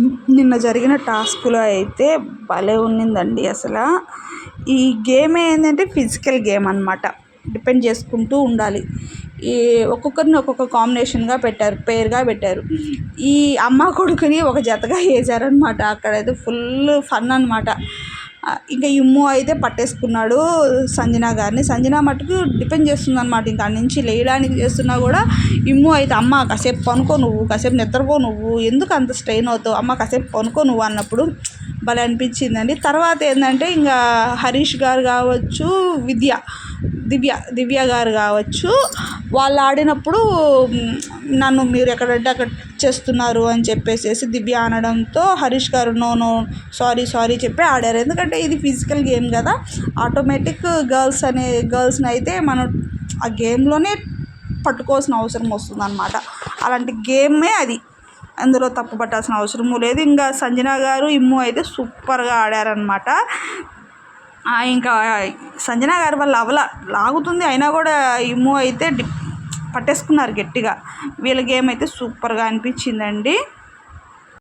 నిన్న జరిగిన టాస్క్లో అయితే భలే ఉన్నిందండి అసలు. ఈ గేమ్ ఏంటంటే ఫిజికల్ గేమ్ అనమాట డిపెండ్ చేసుకుంటూ ఉండాలి. ఈ ఒక్కొక్కరిని ఒక్కొక్క కాంబినేషన్గా పెట్టారు పేరుగా పెట్టారు. ఈ అమ్మ కొడుకుని ఒక జతగా వేసారనమాట అక్కడైతే ఫుల్ ఫన్ అనమాట ఇంకా ఇమ్ము అయితే పట్టేసుకున్నాడు సంజన గారిని. సంజన మటుకు డిపెండ్ చేస్తుంది అనమాట ఇంకా నుంచి లేయడానికి చేస్తున్నా కూడా ఇమ్ము అయితే అమ్మ కాసేపు పనుకో నువ్వు కాసేపు నిద్రపో నువ్వు ఎందుకు అంత స్ట్రెయిన్ అవుతావు? అమ్మ కాసేపు పనుకో నువ్వు అన్నప్పుడు భలే అనిపించిందండి. తర్వాత ఏంటంటే ఇంకా హరీష్ గారు కావచ్చు విద్య దివ్య దివ్య గారు కావచ్చు వాళ్ళు ఆడినప్పుడు నన్ను మీరు ఎక్కడంటే అక్కడ చేస్తున్నారు అని చెప్పేసేసి దివ్య అనడంతో హరీష్ గారు నో నో సారీ సారీ చెప్పి ఆడారు. ఎందుకంటే ఇది ఫిజికల్ గేమ్ కదా. ఆటోమేటిక్ గర్ల్స్ అనే గర్ల్స్ని అయితే మనం ఆ గేమ్లోనే పట్టుకోవాల్సిన అవసరం వస్తుంది అనమాట అలాంటి గేమే అది. అందులో తప్పు పట్టాల్సిన అవసరము లేదు. ఇంకా సంజన గారు ఇమ్ము అయితే సూపర్గా ఆడారనమాట ఇంకా సంజన గారి వల్ల అవల లాగుతుంది. అయినా కూడా ఇమ్ము అయితే డిప్ పట్టేసుకున్నారు గట్టిగా. వీళ్ళ గేమ్ అయితే సూపర్గా అనిపించిందండి.